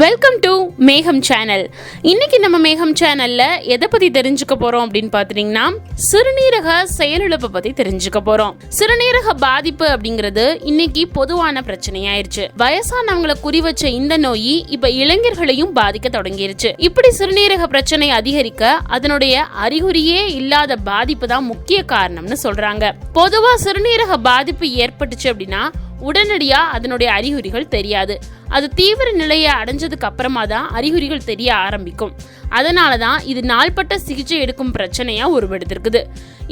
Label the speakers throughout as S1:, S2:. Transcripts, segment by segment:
S1: Welcome to மேகம் channel இன்னைக்கு நம்ம மேகம் சேனல்ல எதை பத்தி தெரிஞ்சுக்க போறோம் அப்படின்னு பாத்தீங்கன்னா சிறுநீரக செயலிழப்பை பத்தி தெரிஞ்சுக்க போறோம். சிறுநீரக பாதிப்பு அப்படிங்கிறது இன்னைக்கு பொதுவான பிரச்சனையாயிருச்சு. வயசானவங்களை குறி வச்ச இந்த நோய் இப்ப இளைஞர்களையும் பாதிக்க தொடங்கிருச்சு. இப்படி சிறுநீரக பிரச்சனை அதிகரிக்க அதனுடைய அறிகுறியே இல்லாத பாதிப்பு தான் முக்கிய காரணம்னு சொல்றாங்க. பொதுவா சிறுநீரக பாதிப்பு ஏற்பட்டுச்சு அப்படின்னா உடனடியாக அதனுடைய அறிகுறிகள் தெரியாது. அது தீவிர நிலையை அடைஞ்சதுக்கு அப்புறமா தான் அறிகுறிகள் தெரிய ஆரம்பிக்கும். அதனால தான் இது நாள்பட்ட சிகிச்சை எடுக்கும் பிரச்சனையாக உருவெடுத்திருக்குது.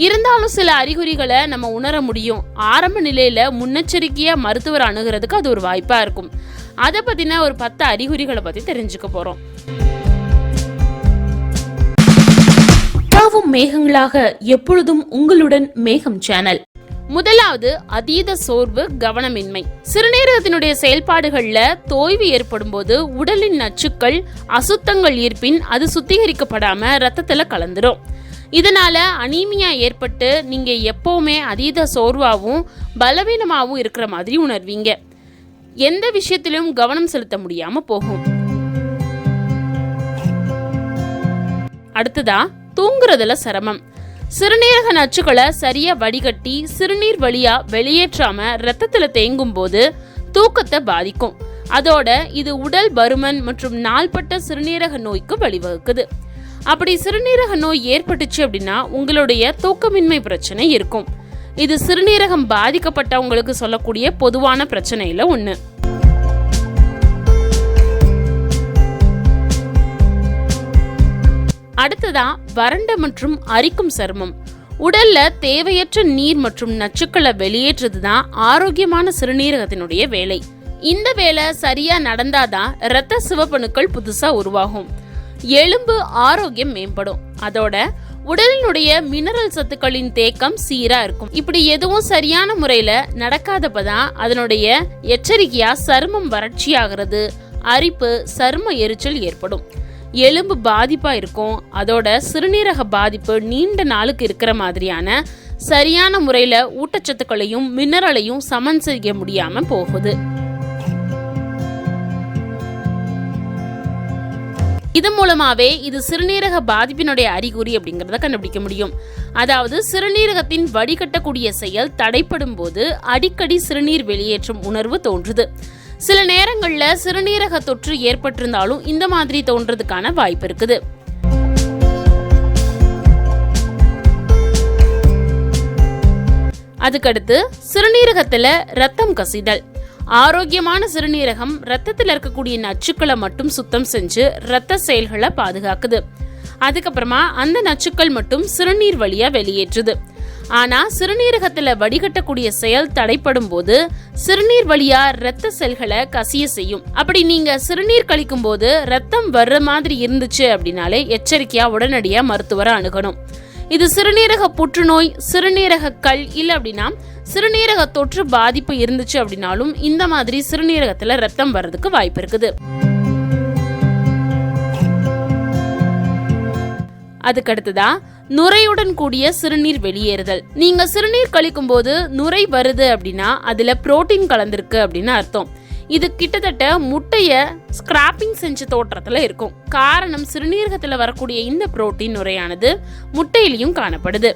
S1: இருந்தாலும் சில அறிகுறிகளை நம்ம உணர முடியும். ஆரம்ப நிலையில் முன்னெச்சரிக்கையாக மருத்துவர் அணுகிறதுக்கு அது ஒரு வாய்ப்பாக இருக்கும். அதை பற்றின ஒரு பத்து அறிகுறிகளை பற்றி தெரிஞ்சுக்க போகிறோம் மேகங்களாக எப்பொழுதும் உங்களுடன் மேகம் சேனல். முதலாவது அதீத சோர்வு கவனமின்மை. சிறுநீரகத்தினுடைய செயல்பாடுகள்ல தோய்வு ஏற்படும் போது உடலின் நச்சுக்கள் அசுத்தங்கள் ஈர்ப்பின் அது சுத்திகரிக்கப்படாம ரத்தத்துல கலந்துரும். இதனால அனீமியா ஏற்பட்டு நீங்க எப்பவுமே அதீத சோர்வாகவும் பலவீனமாகவும் இருக்கிற மாதிரி உணர்வீங்க. எந்த விஷயத்திலும் கவனம் செலுத்த முடியாம போகும். அடுத்ததா தூங்குறதுல சிரமம். சிறுநீரக நச்சுக்களை சரியா வடிகட்டி சிறுநீர் வழியா வெளியேற்றாம ரத்தத்துல தேங்கும் போது தூக்கத்தை பாதிக்கும். அதோட இது உடல் பருமன் மற்றும் நாள்பட்ட சிறுநீரக நோய்க்கு வழிவகுக்குது. அப்படி சிறுநீரக நோய் ஏற்பட்டுச்சு அப்படின்னா உங்களுடைய தூக்கமின்மை பிரச்சனை இருக்கும். இது சிறுநீரகம் பாதிக்கப்பட்டவங்களுக்கு சொல்லக்கூடிய பொதுவான பிரச்சனையில ஒன்று அடுத்ததா வறண்ட மற்றும் அரிக்கும் சருமம். உடல்ல தேவையற்ற நீர் மற்றும் நச்சுக்களை வெளியேற்றுறது தான் ஆரோக்கியமான சிறுநீரகத்தினுடைய வேலை. இந்த வேலை சரியா நடந்தாதான் இரத்த சிவப்பணுக்கள் புதுசா உருவாகும். எலும்பு ஆரோக்கியம் மேம்படும். அதோட உடலினுடைய மினரல் சத்துக்களின் தேக்கம் சீரா இருக்கும். இப்படி எதுவும் சரியான முறையில நடக்காதப்பதான் அதனுடைய எச்சரிக்கையா சருமம் வறட்சியாகிறது. அரிப்பு சரும எரிச்சல் ஏற்படும். எலும்பு பாதிப்பா இருக்கும். அதோட சிறுநீரக பாதிப்பு நீண்ட நாளுக்கு இருக்கிற மாதிரியான சரியான முறையில ஊட்டச்சத்துக்களையும் மினரலையும் சமன் செய்ய முடியாமல் போகுது. இது மூலமாவே இது சிறுநீரக பாதிப்பினுடைய அறிகுறி அப்படிங்கறத கண்டுபிடிக்க முடியும். அதாவது சிறுநீரகத்தின் வடிகட்டக்கூடிய செயல் தடைப்படும் போது அடிக்கடி சிறுநீர் வெளியேற்றும் உணர்வு தோன்றுது. சில நேரங்களில் சிறுநீரக தொற்று ஏற்பட்டிருந்தாலும் இந்த மாதிரி தோன்றதுக்கான வாய்ப்பு இருக்குது. அதுக்கடுத்து சிறுநீரகத்தில் ரத்தம் கசிதல். ஆரோக்கியமான சிறுநீரகம் ரத்தத்தில் இருக்கக்கூடிய நச்சுக்களை மட்டும் சுத்தம் செஞ்சு ரத்த செயல்களை பாதுகாக்குது. அதுக்கப்புறமா அந்த நச்சுக்கள் மட்டும் சிறுநீர் வழியா வெளியேற்றுது. ஆனா சிறுநீரகத்துல வடிகட்டக்கூடிய செயல் தடைப்படும் போது சிறுநீர் வழியா ரத்த செல்களை கசிய செய்யும். அப்படி நீங்க சிறுநீர் கழிக்கும் போது ரத்தம் வர்ற மாதிரி இருந்துச்சு அப்படின்னாலே எச்சரிக்கையா உடனடியா மருத்துவரை அணுகணும். இது சிறுநீரக புற்றுநோய் சிறுநீரக கல் இல்லை அப்படின்னா சிறுநீரக தொற்று பாதிப்பு இருந்துச்சு அப்படின்னாலும் இந்த மாதிரி சிறுநீரகத்துல ரத்தம் வர்றதுக்கு வாய்ப்பு இருக்குது. அதுக்கடுத்ததா நுரையுடன் கூடிய சிறுநீர் வெளியேறுதல். நீங்க சிறுநீர் கழிக்கும் போது நுரை வருது அப்படின்னா அதுல புரோட்டீன் கலந்திருக்கு அப்படின்னு அர்த்தம். இது கிட்டத்தட்ட முட்டைய ஸ்கிராப்பிங் செஞ்ச தோற்றத்துல இருக்கும். காரணம் சிறுநீரகத்துல வரக்கூடிய இந்த புரோட்டீன் நுரையானது முட்டையிலையும் காணப்படுது.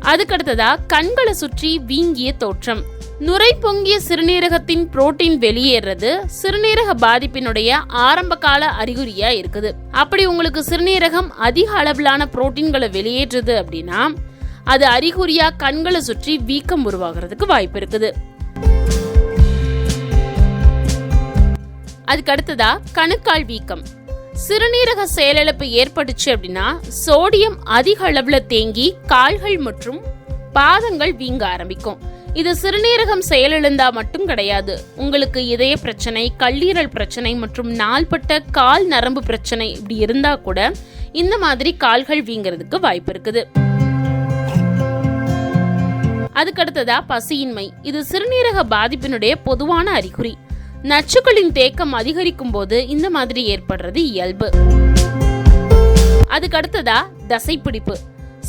S1: அதுக்கடுத்ததா கண்களை சுற்றி வீங்கிய தோற்றம். நுரை பொங்கிய சிறுநீரகத்தின் புரோட்டீன் வெளியேறது சிறுநீரக பாதிப்பினுடைய ஆரம்ப கால அறிகுறியா இருக்குது. அப்படி உங்களுக்கு சிறுநீரகம் அதிக அளவிலான புரோட்டீன்களை வெளியேற்றுது அப்படின்னா அது அறிகுறியா கண்களை சுற்றி வீக்கம் உருவாகிறதுக்கு வாய்ப்பு இருக்குது. அதுக்கு அடுத்ததா கணுக்கால் வீக்கம். சிறுநீரக செயலிழப்பு ஏற்பட்டுச்சு அப்படின்னா சோடியம் அதிக அளவுல தேங்கி கால்கள் மற்றும் பாதங்கள் வீங்க ஆரம்பிக்கும். இது சிறுநீரகம் செயலிழந்தா மட்டும் கிடையாது. உங்களுக்கு இதய பிரச்சனை கல்லீரல் பிரச்சனை மற்றும் நாள்பட்ட கால் நரம்பு பிரச்சனை இப்படி இருந்தா கூட இந்த மாதிரி கால்கள் வீங்கிறதுக்கு வாய்ப்பு இருக்குது. அதுக்கடுத்ததா பசியின்மை. இது சிறுநீரக பாதிப்பினுடைய பொதுவான அறிகுறி. நச்சுக்களின் தேக்கம் அதிகரிக்கும் போது இந்த மாதிரி ஏற்படுறது இயல்பு. அதுக்கு அடுத்ததா தசைப்பிடிப்பு.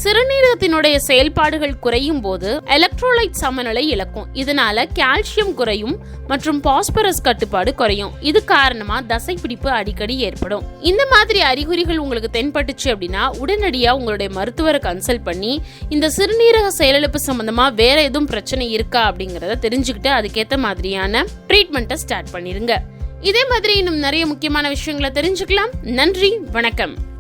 S1: சிறுநீரகத்தினுடைய செயல்பாடுகள் குறையும் போது எலக்ட்ரோலைட் சமநிலை இழக்கும். இதனால கால்சியம் குறையும் மற்றும் பாஸ்பரஸ் கட்டுப்பாடு குறையும். இது காரணமா தசை பிடிப்பு அடிக்கடி ஏற்படும். இந்த மாதிரி அறிகுறிகள் உங்களுக்கு தென்பட்டுச்சு அப்படின்னா உடனடியா உங்களுடைய மருத்துவரை கன்சல்ட் பண்ணி இந்த சிறுநீரக செயலிழப்பு சம்பந்தமா வேற எதுவும் பிரச்சனை இருக்கா அப்படிங்கறத தெரிஞ்சுக்கிட்டு அதுக்கேத்த மாதிரியான ட்ரீட்மெண்ட்டை ஸ்டார்ட் பண்ணிருங்க. இதே மாதிரி இன்னும் நிறைய முக்கியமான விஷயங்களை தெரிஞ்சுக்கலாம். நன்றி வணக்கம்.